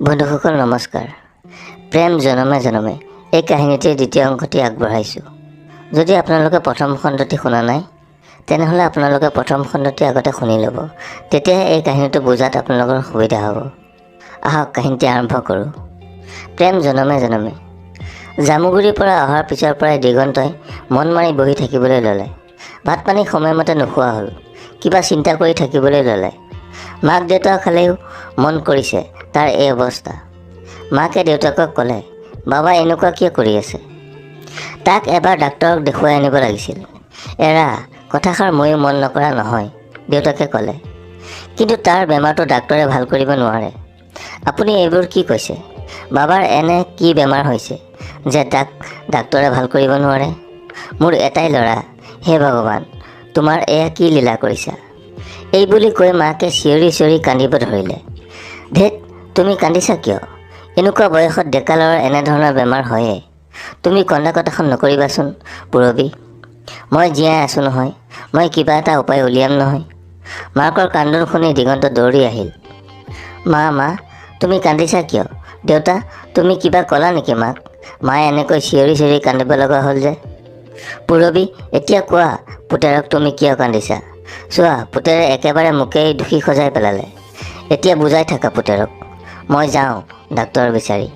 বন্ধুসকল নমস্কাৰ। প্ৰেম জনমে জনমে এই কাহিনীটিৰ দ্বিতীয় অংশটি আগবঢ়াইছোঁ। যদি আপোনালোকে প্ৰথম খণ্ডটি শুনা নাই তেনেহ'লে আপোনালোকে প্ৰথম খণ্ডটি আগতে শুনি ল'ব। তেতিয়াহে এই কাহিনীটো বুজাত আপোনালোকৰ সুবিধা হ'ব। আহক কাহিনীটি আৰম্ভ কৰোঁ। প্ৰেম জনমে জনমে। জামুগুৰিৰ পৰা অহাৰ পিছৰ পৰাই দিগন্তই মন মাৰি বহি থাকিবলৈ ল'লে। ভাত পানী সময়মতে নোখোৱা হ'ল। কিবা চিন্তা কৰি থাকিবলৈ ল'লে। মাক দেউতাকহালেও মন কৰিছে। তাৰ এই অৱস্থা মাকে দেউতাকক ক'লে, বাবা, এনেকুৱা কিয় কৰি আছে? তাক এবাৰ ডাক্তৰক দেখুৱাই আনিব লাগিছিল। এৰা কথাষাৰ ময়ো মন নকৰা নহয় দেউতাকে ক'লে। কিন্তু তাৰ বেমাৰটো ডাক্তৰে ভালো কৰিব নোৱাৰে। আপুনি এইবোৰ কি কৈছে? বাবাৰ এনে কি বেমাৰ হৈছে যে তাক ডাক্তৰে ভালো কৰিব নোৱাৰে? মোৰ এটাই ল'ৰা, হে ভগৱান, তোমাৰ এয়া কি লীলা কৰিছা? এই বুলি কৈ মাকে চিঞৰি চিঞৰি কান্দিব ধৰিলে। ধেত তুমি কান্দিছা কিয়? এনেকুৱা বয়সত ডেকা ল'ৰাৰ এনেধৰণৰ বেমাৰ হয়েই। তুমি কন্দা কটাখন নকৰিবাচোন পূৰবী। মই জীয়াই আছোঁ নহয় মই কিবা এটা উপায় উলিয়াম নহয়। মাকৰ কান্দোন শুনি দিগন্ত দৌৰি আহিল। মা মা তুমি কান্দিছা কিয়? দেউতা তুমি কিবা ক'লা নেকি মাক? মায়ে এনেকৈ চিঞৰি চিঞৰি কান্দিব লগা হ'ল যে। পূৰবী এতিয়া কোৱা পুতেৰক তুমি কিয় কান্দিছা? চোৱা পুতেৰে একেবাৰে মোকেই দোষী সজাই পেলালে। এতিয়া বুজাই থাকা পুতেৰক। মই যাওঁ ডাক্তৰ বিচাৰি।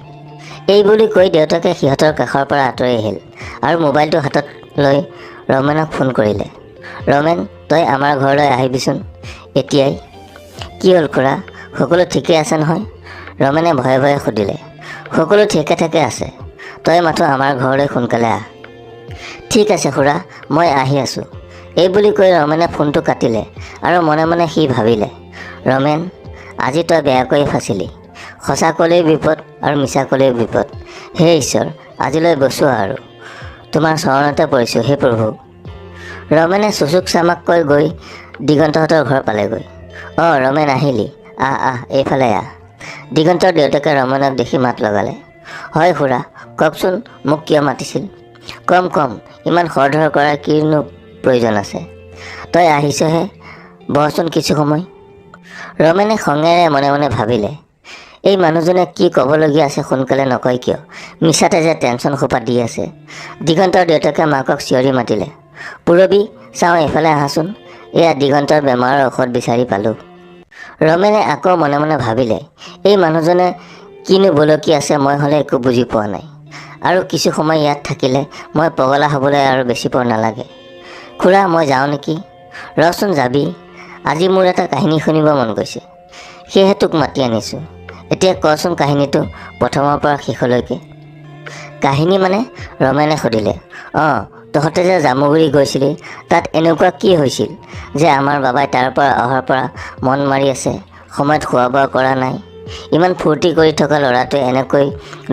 এই বুলি কৈ দেউতাকে সিহঁতৰ কাষৰ পৰা আঁতৰি আহিল আৰু মোবাইলটো হাতত লৈ ৰমেনক ফোন কৰিলে। ৰমেন তই আমাৰ ঘৰলৈ আহিবিচোন। এতিয়াই। কি হ'ল খুৰা? সকলো ঠিকেই আছে নহয়? ৰমেনে ভয়ে ভয়ে সুধিলে। সকলো ঠিকে ঠাকে আছে। তই মাথো আমাৰ ঘৰলৈ সোনকালে আহ। ঠিক আছে খুৰা মই আহি আছোঁ। এই বুলি কৈ ৰমেনে ফোনটো কাটিলে আৰু মনে মনে সি ভাবিলে। ৰমেন আজি তই বেয়াকৈ ফাচিলি। সঁচা ক'লেই বিপদ আৰু মিছা ক'লেই বিপদ। হে ঈশ্বৰ আজিলৈ বচোৱা আৰু। তোমাৰ চৰণতে পৰিছোঁ হে প্ৰভু। ৰমেনে চুচুক চামাককৈ গৈ দিগন্তহঁতৰ ঘৰ পালেগৈ। অঁ ৰমেন আহিলি। আহ আহ এইফালে আহ। দিগন্তৰ দেউতাকে ৰমেনক দেখি মাত লগালে। হয় খুৰা কওকচোন মোক কিয় মাতিছিল? কম কম ইমান খৰধৰ কৰাৰ কিনো প্ৰয়োজন আছে? তই আহিছহে বহচোন কিছু সময়। ৰমেনে খঙেৰে মনে মনে ভাবিলে। এই মানুহজনে কি ক'বলগীয়া আছে সোনকালে নকয় কিয়? মিছাতে যে টেনশ্যন সোপা দি আছে। দিগন্তৰ দেউতাকে মাকক চিঞৰি মাতিলে। পূৰবী চাওঁ এইফালে আহাচোন। এয়া দিগন্তৰ বেমাৰৰ ঔষধ বিচাৰি পালোঁ। ৰমেনে আকৌ মনে মনে ভাবিলে এই মানুহজনে কিনো বলকি আছে মই হ'লে একো বুজি পোৱা নাই। আৰু কিছু সময় ইয়াত থাকিলে মই পগলা হ'বলৈ আৰু বেছি পৰ নালাগে। খুৰা মই যাওঁ নেকি? ৰচোন যাবি। আজি মোৰ এটা কাহিনী শুনিব মন গৈছে। সেয়েহে তোক মাতি আনিছোঁ। এতিয়া কচোন কাহিনীটো প্ৰথমৰ পৰা শেষলৈকে। কাহিনী মানে ৰমেনে সুধিলে অঁ তহঁতে যে জামুগুৰি গৈছিলি তাত এনেকুৱা কি হৈছিল যে আমাৰ বাবাই তাৰ পৰা অহাৰ পৰা মন মাৰি আছে সময়ত খোৱা বোৱা কৰা নাই ইমান ফূৰ্তি কৰি থকা ল'ৰাটোৱে এনেকৈ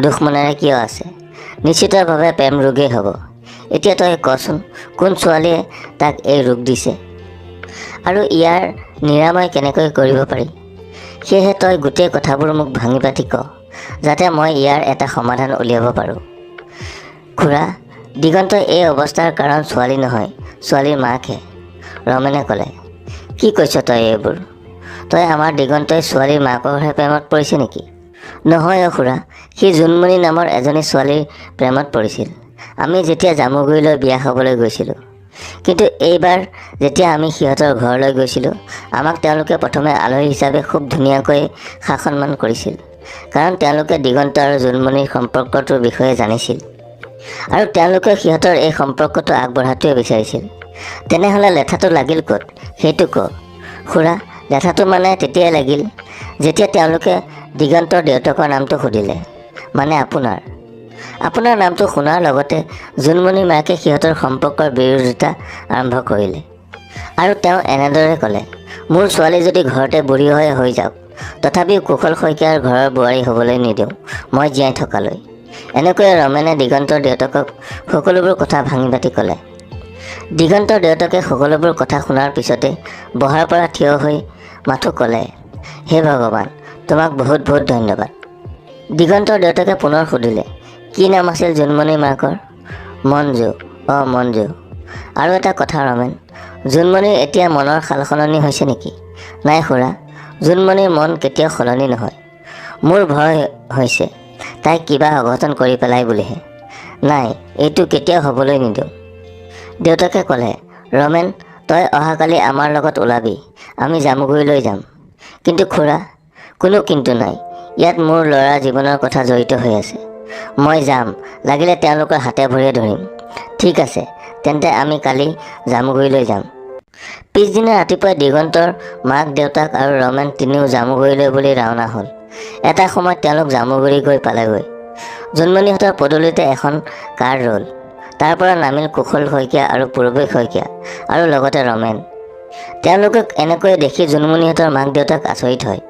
দুখ মনেৰে কিয় আছে? নিশ্চিতভাৱে প্ৰেম ৰোগেই হ'ব। এতিয়া তই কচোন কোন ছোৱালীয়ে তাক এই ৰোগ দিছে? আৰু ইয়াৰ নিৰাময় কেনেকৈ কৰিব পাৰি? সেয়েহে তই গোটেই কথাবোৰ মোক ভাঙি পাতি ক যাতে মই ইয়াৰ এটা সমাধান উলিয়াব পাৰোঁ। খুৰা দিগন্তই এই অৱস্থাৰ কাৰণ ছোৱালী নহয় ছোৱালীৰ মাকহে। ৰমেনে ক'লে কি কৈছ তই এইবোৰ? তই আমাৰ দিগন্তই ছোৱালীৰ মাকৰহে প্ৰেমত পৰিছে নেকি? নহয় অ' খুৰা সি জোনমণি নামৰ এজনী ছোৱালীৰ প্ৰেমত পৰিছিল। আমি যেতিয়া জামুগুৰিলৈ বিয়া খাবলৈ গৈছিলোঁ কিন্তু এইবাৰ যেতিয়া আমি সিহঁতৰ ঘৰলৈ গৈছিলোঁ, আমাক তেওঁলোকে প্ৰথমে আলহী হিচাপে খুব ধুনীয়াকৈ সা সন্মান কৰিছিল। কাৰণ তেওঁলোকে দিগন্ত আৰু জোনমণিৰ সম্পৰ্কটোৰ বিষয়ে জানিছিল। আৰু তেওঁলোকে সিহঁতৰ এই সম্পৰ্কটো আগবঢ়াটোৱে বিচাৰিছিল। তেনেহ'লে লেঠাটো লাগিল ক'ত? সেইটো ক খুৰা লেঠাটো মানে তেতিয়াই লাগিল যেতিয়া তেওঁলোকে দিগন্তৰ দেউতাকৰ নামটো সুধিলে। মানে আপোনাৰ। আপোনাৰ নামটো শুনাৰ লগতে জোনমণি মাকে সিহঁতৰ সম্পৰ্কৰ বিৰোধিতা আৰম্ভ কৰিলে। আৰু তেওঁ এনেদৰে ক'লে মোৰ ছোৱালী যদি ঘৰতে বুঢ়ী হৈ হৈ যাওক তথাপিও কুশল শইকীয়াৰ ঘৰৰ বোৱাৰী হ'বলৈ নিদিওঁ মই জীয়াই থকালৈ। এনেকৈ ৰমেনে দিগন্তৰ দেউতাকক সকলোবোৰ কথা ভাঙি পাতি ক'লে। দিগন্তৰ দেউতাকে সকলোবোৰ কথা শুনাৰ পিছতে বহাৰ পৰা থিয় হৈ মাথো ক'লে হে ভগৱান তোমাক বহুত বহুত ধন্যবাদ। দিগন্তৰ দেউতাকে পুনৰ সুধিলে কি নাম আছিল জোনমণিৰ মাকৰ মঞ্জু। অঁ মঞ্জু। আৰু এটা কথা ৰমেন জোনমণিৰ এতিয়া মনৰ সাল সলনি হৈছে নেকি? নাই খুৰা জোনমণিৰ মন কেতিয়াও সলনি নহয়। মোৰ ভয় হৈছে তাই কিবা অঘটন কৰি পেলাই বুলিহে। নাই এইটো কেতিয়াও হ'বলৈ নিদিওঁ। দেউতাকে ক'লে ৰমেন তই অহাকালি আমাৰ লগত ওলাবি আমি জামুগুৰিলৈ যাম। কিন্তু খুৰা কোনো কিন্তু নাই। ইয়াত মোৰ ল'ৰাৰ জীৱনৰ কথা জড়িত হৈ আছে। মই যাম। লাগিলে তেওঁলোকৰ হাতে ভৰিয়ে ধৰিম। ঠিক আছে, তেন্তে আমি কালি জামুগুৰিলৈ যাম। পিছদিনা ৰাতিপুৱা দিগন্তৰ মাক দেউতাক আৰু ৰমেন তিনিও জামুগুৰিলৈ বুলি ৰাওনা হ'ল। এটা সময়ত তেওঁলোক জামুগুৰি গৈ পালেগৈ। জোনমণিহঁতৰ পদূলিতে এখন কাৰ ৰ'ল। তাৰ পৰা নামিল কুশল শইকীয়া আৰু পূৰবী শইকীয়া আৰু লগতে ৰমেন। তেওঁলোকক এনেকৈ দেখি জোনমণিহঁতৰ মাক দেউতাক আচৰিত হয়।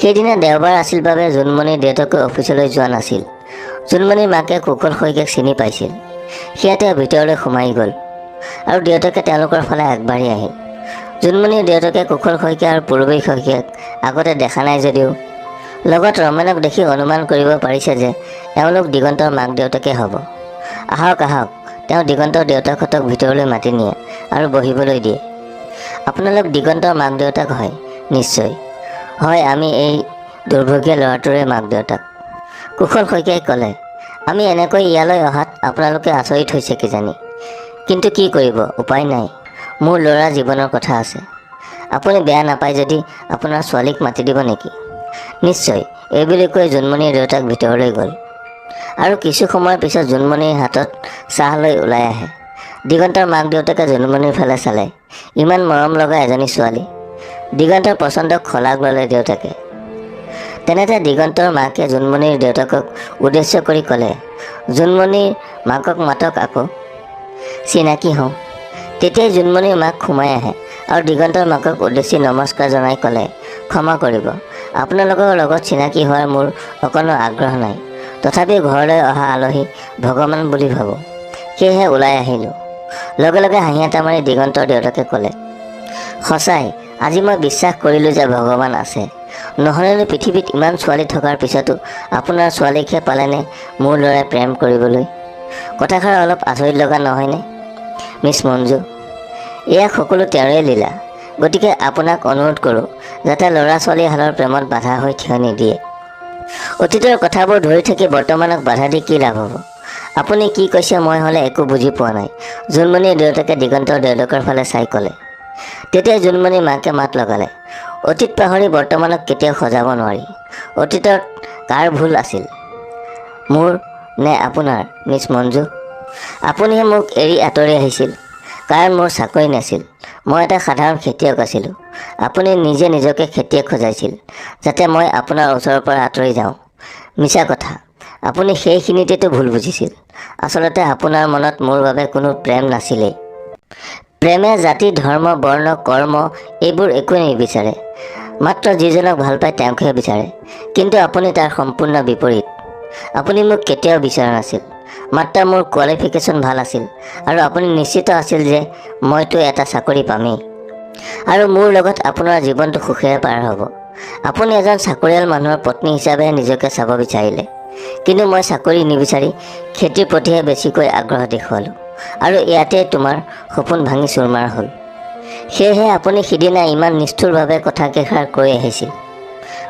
সেইদিনা দেওবাৰ আছিল বাবে জোনমণিৰ দেউতাকে অফিচলৈ যোৱা নাছিল। জোনমণিৰ মাকে কুশল শইকীয়াক চিনি পাইছিল। সিহঁতে ভিতৰলৈ সোমাই গ'ল আৰু দেউতাকে তেওঁলোকৰ ফালে আগবাঢ়ি আহিল জোনমণিৰ দেউতাকে কুশল শইকীয়া আৰু পূৰবী শইকীয়াক আগতে দেখা নাই যদিও লগত ৰমেনক দেখি অনুমান কৰিব পাৰিছে যে এওঁলোক দিগন্তৰ মাক দেউতাকে হ'ব। আহক আহক তেওঁ দিগন্তৰ দেউতাকহঁতক ভিতৰলৈ মাতি নিয়ে আৰু বহিবলৈ দিয়ে। আপোনালোক দিগন্তৰ মাক দেউতাক হয় নিশ্চয়। হয় আমি এই দুৰ্ভগীয়া ল'ৰাটোৰে মাক দেউতাক। কুশল শইকীয়াই ক'লে আমি এনেকৈ ইয়ালৈ অহাত আপোনালোকে আচৰিত হৈছে কিজানি। কিন্তু কি কৰিব? উপায় নাই। মোৰ ল'ৰাৰ জীৱনৰ কথা আছে। আপুনি বেয়া নাপায় যদি আপোনাৰ ছোৱালীক মাতি দিব নেকি? নিশ্চয়। এইবুলি কৈ জোনমণিৰ দেউতাক ভিতৰলৈ গ'ল। আৰু কিছু সময়ৰ পিছত জোনমণিৰ হাতত চাহ লৈ ওলাই আহে। দিগন্তৰ মাক দেউতাকে জোনমণিৰ ফালে চালে। ইমান মৰম লগা এজনী ছোৱালী। দিগন্তৰ পচন্দক খলাগ ল'লে দেউতাকে। তেনেতে দিগন্তৰ মাকে জোনমণিৰ দেউতাকক উদ্দেশ্য কৰি ক'লে জোনমণিৰ মাকক মাতক আকৌ। চিনাকি হওঁ। তেতিয়াই জোনমণিৰ মাক সোমাই আহে আৰু দিগন্তৰ মাকক উদ্দেশ্যি নমস্কাৰ জনাই ক'লে ক্ষমা কৰিব। আপোনালোকৰ লগত চিনাকি হোৱাৰ মোৰ অকণো আগ্ৰহ নাই। তথাপি ঘৰলৈ অহা আলহী ভগৱান বুলি ভাবোঁ। সেয়েহে ওলাই আহিলোঁ। লগে লগে হাঁহি এটা মাৰি দিগন্তৰ দেউতাকে ক'লে সঁচাই আজি মই বিশ্বাস কৰিলোঁ যে ভগৱান আছে। নহ'লেনো পৃথিৱীত ইমান ছোৱালী থকাৰ পিছতো আপোনাৰ ছোৱালীকহে পালেনে মোৰ ল'ৰাই প্ৰেম কৰিবলৈ? কথাষাৰ অলপ আচৰিত লগা নহয়নে? মিছ মঞ্জু এয়া সকলো তেওঁৰে লীলা। গতিকে আপোনাক অনুৰোধ কৰোঁ যাতে ল'ৰা ছোৱালীহালৰ প্ৰেমত বাধা হৈ থিয় নিদিয়ে। অতীতৰ কথাবোৰ ধৰি থাকি বৰ্তমানক বাধা দি কি লাভ হ'ব? আপুনি কি কৈছে মই হ'লে একো বুজি পোৱা নাই। জোনমণিৰ দেউতাকে দিগন্তৰ দেউতাকৰ ফালে চাই ক'লে। তেতিয়া জোনমণিৰ মাকে মাত লগালে? অতীত পাহৰি বৰ্তমানক কেতিয়াও সজাব নোৱাৰি। অতীতত কাৰ ভুল আছিল? মোৰ নে আপোনাৰ মিছ মঞ্জু? আপুনিহে মোক এৰি আঁতৰি আহিছিল। কাৰণ মোৰ চাকৰি নাছিল? মই এটা সাধাৰণ খেতিয়ক আছিলোঁ। আপুনি নিজে নিজকে খেতিয়ক সজাইছিল যাতে মই আপোনাৰ ওচৰৰ পৰা আঁতৰি যাওঁ। মিছা কথা আপুনি সেইখিনিতেতো ভুল বুজিছিল। আচলতে আপোনাৰ মনত মোৰ বাবে কোনো প্ৰেম নাছিলেই। প্ৰেমে জাতি ধৰ্ম বৰ্ণ কৰ্ম এইবোৰ একোৱেই নিবিচাৰে। মাত্ৰ যিজনক ভাল পায় তেওঁকহে বিচাৰে। কিন্তু আপুনি তাৰ সম্পূৰ্ণ বিপৰীত। আপুনি মোক কেতিয়াও বিচৰা নাছিল। মাত্ৰ মোৰ কোৱালিফিকেশ্যন ভাল আছিল আৰু আপুনি নিশ্চিত আছিল যে মইতো এটা চাকৰি পামেই। আৰু মোৰ লগত আপোনাৰ জীৱনটো সুখেৰে পাৰ হ'ব। আপুনি এজন চাকৰিয়াল মানুহৰ পত্নী হিচাপে নিজকে চাব বিচাৰিলে। কিন্তু মই চাকৰি নিবিচাৰি খেতিৰ প্ৰতিহে বেছিকৈ আগ্ৰহ দেখুৱালোঁ। আৰু ইয়াতে তোমাৰ সপোন ভাঙি চুৰমাৰ হ'ল। সেয়েহে আপুনি সিদিনা ইমান নিষ্ঠুৰভাৱে কথাকেষাৰ কৈ আহিছিল।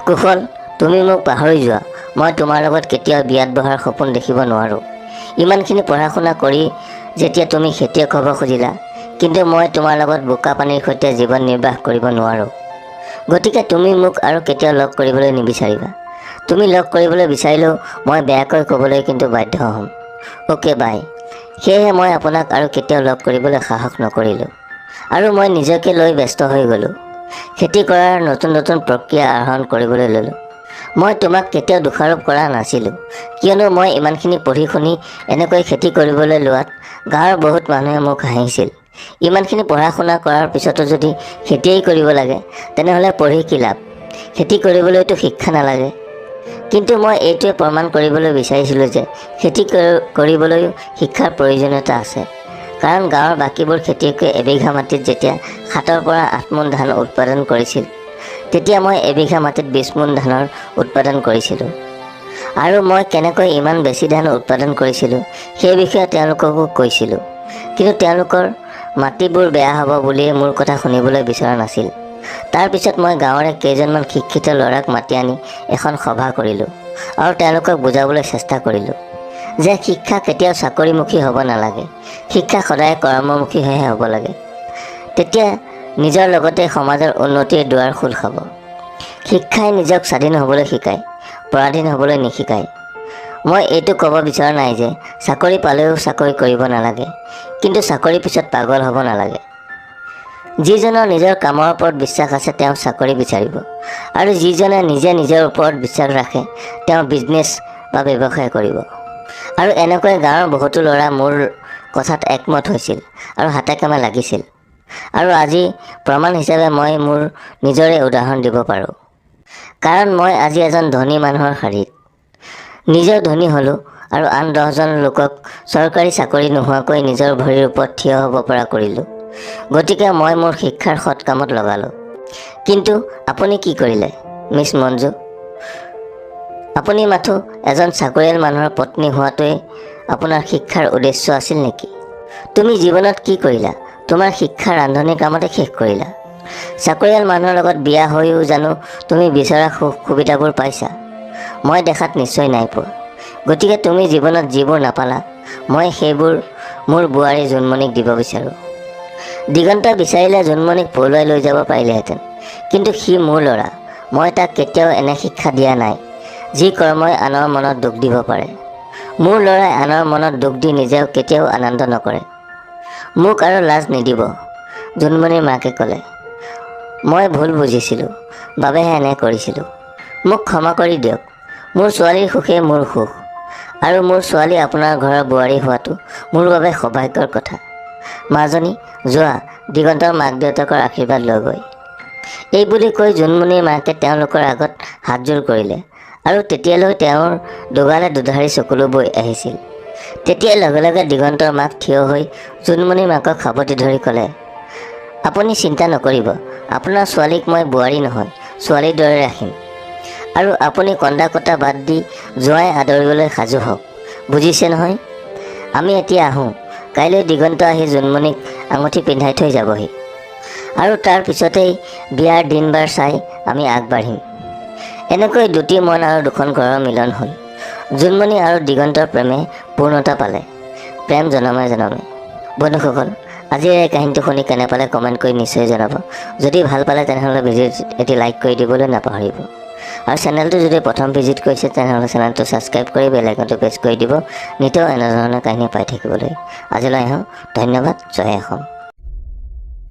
কুশল তুমি মোক পাহৰি যোৱা। মই তোমাৰ লগত কেতিয়াও বিয়াত বহাৰ সপোন দেখিব নোৱাৰোঁ। ইমানখিনি পঢ়া শুনা কৰি যেতিয়া তুমি খেতিয়ক হ'ব খুজিলা কিন্তু মই তোমাৰ লগত বোকা পানীৰ সৈতে জীৱন নিৰ্বাহ কৰিব নোৱাৰোঁ। গতিকে তুমি মোক আৰু কেতিয়াও লগ কৰিবলৈ নিবিচাৰিবা। তুমি লগ কৰিবলৈ বিচাৰিলেও মই বেয়াকৈ ক'বলৈ কিন্তু বাধ্য হ'ম। Okay bye. সেয়েহে মই আপোনাক আৰু কেতিয়াও লগ কৰিবলৈ সাহস নকৰিলোঁ। আৰু মই নিজকে লৈ ব্যস্ত হৈ গ'লোঁ। খেতি কৰাৰ নতুন নতুন প্ৰক্ৰিয়া আহৰণ কৰিবলৈ ল'লোঁ। মই তোমাক কেতিয়াও দোষাৰোপ কৰা নাছিলোঁ কিয়নো মই ইমানখিনি পঢ়ি শুনি এনেকৈ খেতি কৰিবলৈ লোৱাত গাঁৱৰ বহুত মানুহে মোক হাঁহিছিল। ইমানখিনি পঢ়া শুনা কৰাৰ পিছতো যদি খেতিয়েই কৰিব লাগে তেনেহ'লে পঢ়ি কি লাভ? খেতি কৰিবলৈতো শিক্ষা নালাগে। কিন্তু মই এইটোৱে প্ৰমাণ কৰিবলৈ বিচাৰিছিলোঁ যে খেতি কৰি- কৰিবলৈও শিক্ষাৰ প্ৰয়োজনীয়তা আছে। কাৰণ গাঁৱৰ বাকীবোৰ খেতিয়কে এবিঘা মাটিত যেতিয়া সাতৰ পৰা আঠ মোন ধান উৎপাদন কৰিছিল, তেতিয়া মই এবিঘা মাটিত বিছ মোন ধানৰ উৎপাদন কৰিছিলোঁ। আৰু মই কেনেকৈ ইমান বেছি ধান উৎপাদন কৰিছিলোঁ সেই বিষয়ে তেওঁলোককো কৈছিলোঁ। কিন্তু তেওঁলোকৰ মাটিবোৰ বেয়া হ'ব বুলিয়ে মোৰ কথা শুনিবলৈ বিচৰা নাছিল। তাৰপিছত মই গাঁৱৰে কেইজনমান শিক্ষিত ল'ৰাক মাতি আনি এখন সভা কৰিলোঁ আৰু তেওঁলোকক বুজাবলৈ চেষ্টা কৰিলোঁ যে শিক্ষা কেতিয়াও চাকৰিমুখী হ'ব নালাগে। শিক্ষা সদায় কৰ্মমুখী হৈহে হ'ব লাগে। তেতিয়া নিজৰ লগতে সমাজৰ উন্নতিৰ দুৱাৰ খোল খাব। শিক্ষাই নিজক স্বাধীন হ'বলৈ শিকায়, পৰাধীন হ'বলৈ নিশিকায়। মই এইটো ক'ব বিচৰা নাই যে চাকৰি পালেও চাকৰি কৰিব নালাগে, কিন্তু চাকৰিৰ পিছত পাগল হ'ব নালাগে। যিজনৰ নিজৰ কামৰ ওপৰত বিশ্বাস আছে তেওঁ চাকৰি বিচাৰিব। আৰু যিজনে নিজে নিজৰ ওপৰত বিশ্বাস ৰাখে তেওঁ বিজনেছ বা ব্যৱসায় কৰিব। আৰু এনেকৈ গাঁৱৰ বহুতো ল'ৰা মোৰ কথাত একমত হৈছিল আৰু হাতে কামে লাগিছিল। আৰু আজি প্ৰমাণ হিচাপে মই মোৰ নিজৰে উদাহৰণ দিব পাৰোঁ। কাৰণ মই আজি এজন ধনী মানুহৰ শাৰীত। নিজেও ধনী হ'লোঁ আৰু আন দহজন লোকক চৰকাৰী চাকৰি নোহোৱাকৈ নিজৰ ভৰিৰ ওপৰত থিয় হ'ব পৰা কৰিলোঁ। গতিকে মই মোৰ শিক্ষাৰ সৎ কামত লগালোঁ। কিন্তু আপুনি কি কৰিলে মিছ মঞ্জু? আপুনি মাথো এজন চাকৰিয়াল মানুহৰ পত্নী হোৱাটোৱে আপোনাৰ শিক্ষাৰ উদ্দেশ্য আছিল নেকি? তুমি জীৱনত কি কৰিলা? তোমাৰ শিক্ষা ৰান্ধনিৰ কামতে শেষ কৰিলা। চাকৰিয়াল মানুহৰ লগত বিয়া হৈও জানো তুমি বিচৰা সুখ সুবিধাবোৰ পাইছা। মই দেখাত নিশ্চয় নাই পোৱা। গতিকে তুমি জীৱনত যিবোৰ নাপালা মই সেইবোৰ মোৰ বোৱাৰী জোনমণিক দিব বিচাৰোঁ। দিগন্ত বিচাৰিলে জোনমণিক পলুৱাই লৈ যাব পাৰিলেহেঁতেন। কিন্তু সি মোৰ ল'ৰা। মই তাক কেতিয়াও এনে শিক্ষা দিয়া নাই যি কৰ্মই আনৰ মনত দুখ দিব পাৰে। মোৰ ল'ৰাই আনৰ মনত দুখ দি নিজেও কেতিয়াও আনন্দ নকৰে। মোক আৰু লাজ নিদিব জোনমণিৰ মাকে ক'লে। মই ভুল বুজিছিলোঁ বাবেহে এনে কৰিছিলোঁ। মোক ক্ষমা কৰি দিয়ক মোৰ ছোৱালীৰ সুখেই মোৰ সুখ। আৰু মোৰ ছোৱালী আপোনাৰ ঘৰৰ বোৱাৰী হোৱাটো মোৰ বাবে সৌভাগ্যৰ কথা। মাজনী যোৱা দিগন্তৰ মাক দেউতাকৰ আশীৰ্বাদ লৈ গৈ। এই বুলি কৈ জোনমণিৰ মাকে তেওঁলোকৰ আগত হাতযোৰ কৰিলে আৰু তেতিয়ালৈ তেওঁৰ দুগালে দুধাৰি চকুলো বৈ আহিছিল। তেতিয়াই লগে লগে দিগন্তৰ মাক থিয় হৈ জোনমণিৰ মাকক সাৱটি ধৰি ক'লে আপুনি চিন্তা নকৰিব আপোনাৰ ছোৱালীক মই বোৱাৰী নহয় ছোৱালীৰ দৰে ৰাখিম। আৰু আপুনি কন্দা কটা বাদ দি জোঁৱাই আদৰিবলৈ সাজু হওক বুজিছে নহয়? আমি এতিয়া আহোঁ। কাইলৈ দিগন্ত আহি জোনমণিক আঙুঠি পিন্ধাই থৈ যাবহি। আৰু তাৰ পিছতেই বিয়াৰ দিন বাৰ চাই আমি আগবাঢ়িম। এনেকৈ দুটি মন আৰু দুখন ঘৰৰ মিলন হ'ল। জোনমণি আৰু দিগন্তৰ প্ৰেমে পূৰ্ণতা পালে। প্ৰেম জনমে জনমে। বন্ধুসকল আজিৰ এই কাহিনীটো শুনি কেনে পালে কমেণ্ট কৰি নিশ্চয় জনাব। যদি ভালো পালে তেনেহ'লে ভিডিঅ' এটি লাইক কৰি দিবলৈ নাপাহৰিব। আৰু চেনেলটো যদি প্ৰথম ভিজিট কৰিছে তেনেহ'লে চেনেলটো ছাবস্ক্ৰাইব কৰি বেল আইকনটো প্ৰেছ কৰি দিব। নিতৌ এনেধৰণৰ কাহিনী পাই থাকিবলৈ। আজিলৈ আহোঁ ধন্যবাদ। জয় অসম।